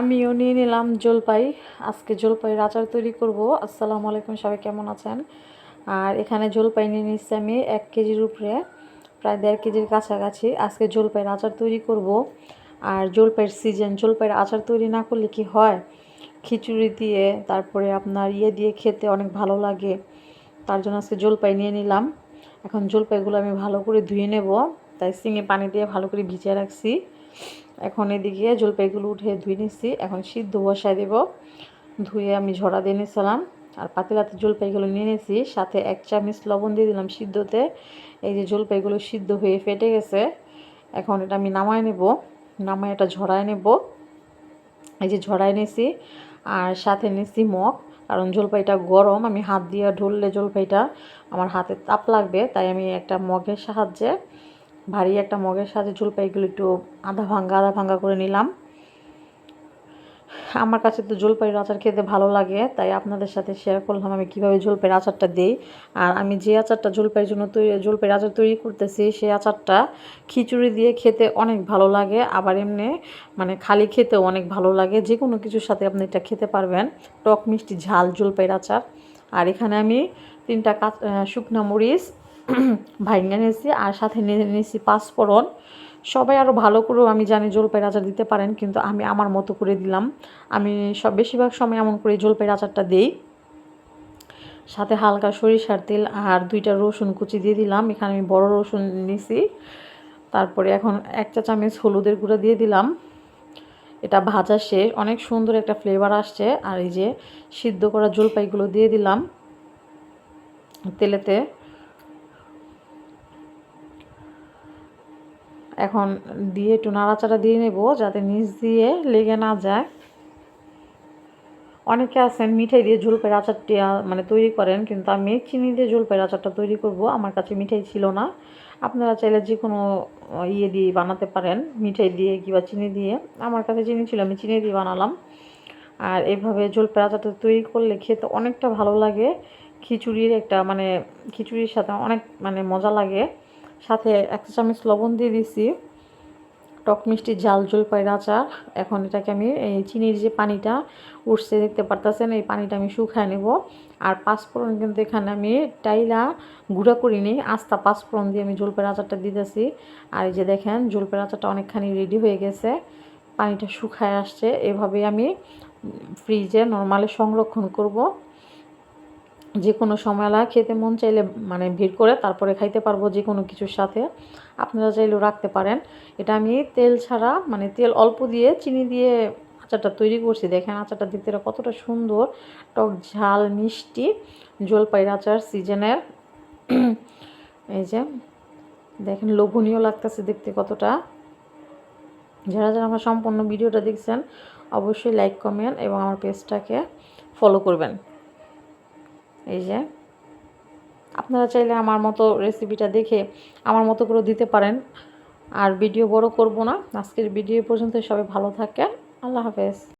আমিও নিয়ে নিলাম জলপাই। আজকে জলপাইয়ের আচার তৈরি করব। আসসালামু আলাইকুম, সবাই কেমন আছেন? আর এখানে জলপাই নিয়ে নিচ্ছি আমি এক কেজির উপরে, প্রায় দেড় কেজির কাছাকাছি। আজকে জলপাইয়ের আচার তৈরি করব। আর জলপাইয়ের সিজন জলপাইয়ের আচার তৈরি না করলে কি হয়? খিচুড়ি দিয়ে, তারপরে আপনার ইয়ে দিয়ে খেতে অনেক ভালো লাগে। তার জন্য আজকে জলপাই নিয়ে নিলাম। এখন জলপাইগুলো আমি ভালো করে ধুয়ে নেব। তাই সিঙে পানি দিয়ে ভালো করে ভিজিয়ে রাখছি। এখন এদিকে জলপাইগুলো উঠে ধুয়ে নিচ্ছি। এখন সিদ্ধ বসাই দেব। ধুয়ে আমি ঝরা দিয়ে নিয়েছিলাম আর পাতিলাতে জলপাইগুলো নিয়ে নিয়েছি। সাথে এক চামচ লবণ দিয়ে দিলাম সিদ্ধতে। এই যে জলপাইগুলো সিদ্ধ হয়ে ফেটে গেছে, এখন এটা আমি নামায় নেব। নামায় এটা ঝরায় নেব। এই যে ঝরাই নিয়েছি। আর সাথে নিয়েছি মগ। কারণ জলপাইটা গরম, আমি হাত দিয়ে ঢললে জলপাইটা আমার হাতে তাপ লাগবে। তাই আমি একটা মগের সাহায্যে ভারী একটা মগের সাথে জলপাইগুলো একটু আধা ভাঙ্গা আধা ভাঙ্গা করে নিলাম। আমার কাছে তো জলপাইয়ের আচার খেতে ভালো লাগে, তাই আপনাদের সাথে শেয়ার করলাম আমি কীভাবে জলপাইয়ের আচারটা দিই। আর আমি যে আচারটা জলপাইয়ের জন্য তৈরি জলপাইয়ের আচার তৈরি করতেছি, সেই আচারটা খিচুড়ি দিয়ে খেতে অনেক ভালো লাগে, আবার এমনি মানে খালি খেতেও অনেক ভালো লাগে। যে কোনো কিছুর সাথে আপনি এটা খেতে পারবেন, টক মিষ্টি ঝাল জলপাইয়ের আচার। আর এখানে আমি তিনটা কাঁচ শুকনা মরিচ ভাইঙ্গা নিয়েছি আর সাথে নিয়ে নিয়েছি পাঁচফোড়ন। সবাই আরও ভালো করেও আমি জানি জলপাইয়ের আচার দিতে পারেন, কিন্তু আমি আমার মতো করে দিলাম। আমি সব বেশিরভাগ সময় এমন করে জলপাইয়ের আচারটা দিই। সাথে হালকা সরিষার তেল আর দুইটা রসুন কুচি দিয়ে দিলাম। এখানে আমি বড় রসুন নিছি। তারপরে এখন একটা চামচ হলুদের গুঁড়া দিয়ে দিলাম। এটা ভাজা শেষ। অনেক সুন্দর একটা ফ্লেভার আসছে। আর এই যে সিদ্ধ করা জলপাইগুলো দিয়ে দিলাম তেলেতে। এখন দিয়ে একটু নাড়াচাড়া দিয়ে নেব যাতে নিচ দিয়ে লেগে না যায়। অনেকে আছেন মিঠাই দিয়ে ঝুলপের আচারটি মানে তৈরি করেন, কিন্তু আমি চিনি দিয়ে ঝুলপের আচারটা তৈরি করব। আমার কাছে মিঠাই ছিল না। আপনারা চাইলে যে কোনো ইয়ে দিয়ে বানাতে পারেন, মিঠাই দিয়ে কিংবা চিনি দিয়ে। আমার কাছে চিনি ছিল, আমি চিনি দিয়ে বানালাম। আর এভাবে জলপের আচারটা তৈরি করলে খেতে অনেকটা ভালো লাগে। খিচুড়ির একটা মানে খিচুড়ির সাথে অনেক মানে মজা লাগে। সাথে এক চামচ লবণ দিয়ে দিছি। টক মিষ্টি ঝাল জলপাইয়ের আচার। এখন এটাকে আমি এই চিনির যে পানিটা উঠছে, দেখতে পারতেছেন, এই পানিটা আমি শুকায় নেব। আর পাঁচফোড়ন কিন্তু এখানে আমি টাইলা গুঁড়া করিনি, আস্তা পাঁচফোড়ন দিয়ে আমি জলপাইয়ের আচারটা দিতেছি। আর এই যে দেখেন, জলপাইয়ের আচারটা অনেকখানি রেডি হয়ে গেছে। পানিটা শুকায় আসছে। এভাবে আমি ফ্রিজে নর্মালি সংরক্ষণ করব। যে কোনো সময়লা খেতে মন চাইলে মানে ভিড় করে তারপরে খাইতে পারব যে কোনো কিছুর সাথে। আপনারা চাইলেও রাখতে পারেন। এটা আমি তেল ছাড়া মানে তেল অল্প দিয়ে চিনি দিয়ে আচারটা তৈরি করছি। দেখেন আচারটা দিতে কতটা সুন্দর। টক ঝাল, মিষ্টি, জলপাইয়ের আচার, সিজনের। এই যে, দেখেন লোভনীয় লাগতেছে দেখতে কতটা। যারা যারা আমার সম্পূর্ণ ভিডিওটা দেখছেন, অবশ্যই লাইক কমেন্ট এবং আমার পেজটাকে ফলো করবেন। এই যে, আপনারা চাইলে আমার মতো রেসিপিটা দেখে আমার মতো করে দিতে পারেন। আর ভিডিও বড় করব না। আজকের ভিডিও পর্যন্ত সবাই ভালো থাকে আল্লাহ হাফেজ।